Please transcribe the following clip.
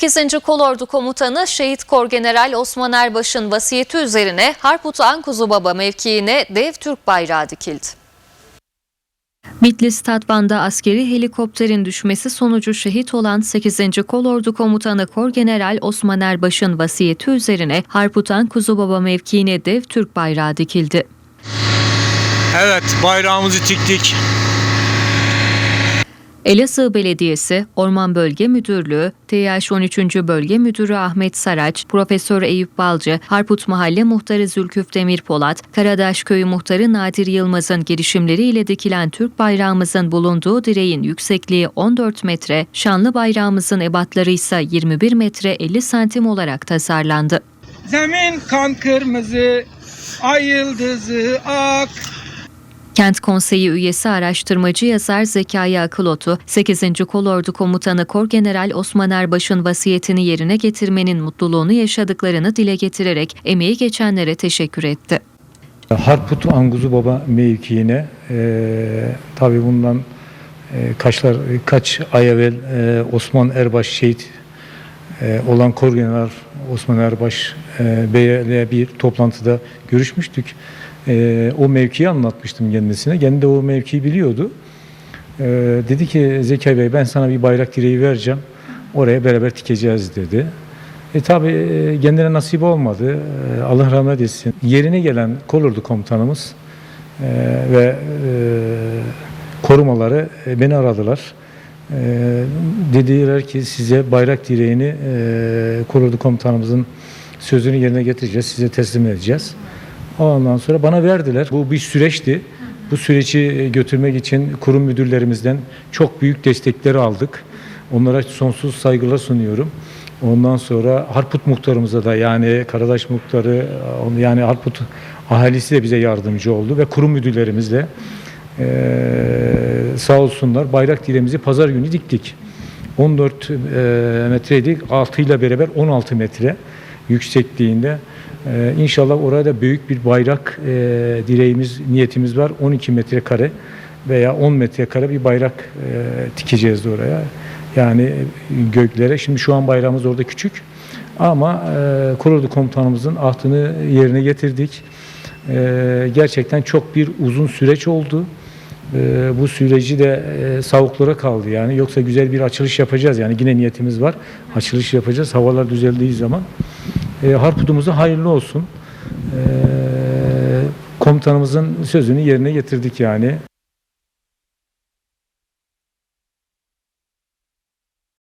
8. Kolordu Komutanı Şehit Korgeneral Osman Erbaş'ın vasiyeti üzerine Harput Ankuzubaba mevkiine dev Türk bayrağı dikildi. Bitlis Tatvan'da askeri helikopterin düşmesi sonucu şehit olan 8. Kolordu Komutanı Korgeneral Osman Erbaş'ın vasiyeti üzerine Harputan Kuzubaba mevkiine dev Türk bayrağı dikildi. Evet bayrağımızı tiktik. Elazığ Belediyesi, Orman Bölge Müdürlüğü, TH 13. Bölge Müdürü Ahmet Saraç, Profesör Eyüp Balcı, Harput Mahalle Muhtarı Zülküf Demir Polat, Karadaş Köyü Muhtarı Nadir Yılmaz'ın girişimleriyle dikilen Türk bayrağımızın bulunduğu direğin yüksekliği 14 metre, şanlı bayrağımızın ebatları ise 21 metre 50 santim olarak tasarlandı. Zemin kan kırmızı, ay yıldızı ak. Kent Konseyi üyesi araştırmacı yazar Zekai Akılotu, 8. Kolordu Komutanı Korgeneral Osman Erbaş'ın vasiyetini yerine getirmenin mutluluğunu yaşadıklarını dile getirerek emeği geçenlere teşekkür etti. Harput Anguzu Baba mevkiine e, tabi bundan e, kaçlar kaç ay evvel e, Osman Erbaş şehit e, olan Korgeneral Osman Erbaş e, Bey'le bir toplantıda görüşmüştük. E, o mevkiyi anlatmıştım kendisine. Kendi de o mevkiyi biliyordu. E, dedi ki Zeki Bey ben sana bir bayrak direği vereceğim. Oraya beraber dikeceğiz dedi. E tabi e, kendine nasip olmadı. E, Allah rahmet etsin. Yerine gelen kolordu komutanımız e, ve e, korumaları e, beni aradılar. E, dediler ki size bayrak direğini e, kolordu komutanımızın sözünü yerine getireceğiz. Size teslim edeceğiz. Ondan sonra bana verdiler. Bu bir süreçti. Bu süreci e, götürmek için kurum müdürlerimizden çok büyük destekleri aldık. Onlara sonsuz saygılar sunuyorum. Ondan sonra Harput muhtarımıza da yani Karadaş muhtarı yani Harput ahalisi de bize yardımcı oldu ve kurum müdürlerimiz de eee, sağ olsunlar bayrak direğimizi pazar günü diktik. 14 eee, metreydi 6 ile beraber 16 metre yüksekliğinde. Eee inşallah orada büyük bir bayrak eee, direğimiz niyetimiz var 12 metrekare veya 10 metrekare bir bayrak eee, dikeceğiz oraya. Yani göklere. Şimdi şu an bayrağımız orada küçük. Ama e, Kolordu komutanımızın ahtını yerine getirdik. E, gerçekten çok bir uzun süreç oldu. E, bu süreci de e, savuklara kaldı yani. Yoksa güzel bir açılış yapacağız. Yani yine niyetimiz var. Açılış yapacağız. Havalar düzeldiği zaman. E, Harputumuza hayırlı olsun. E, komutanımızın sözünü yerine getirdik yani.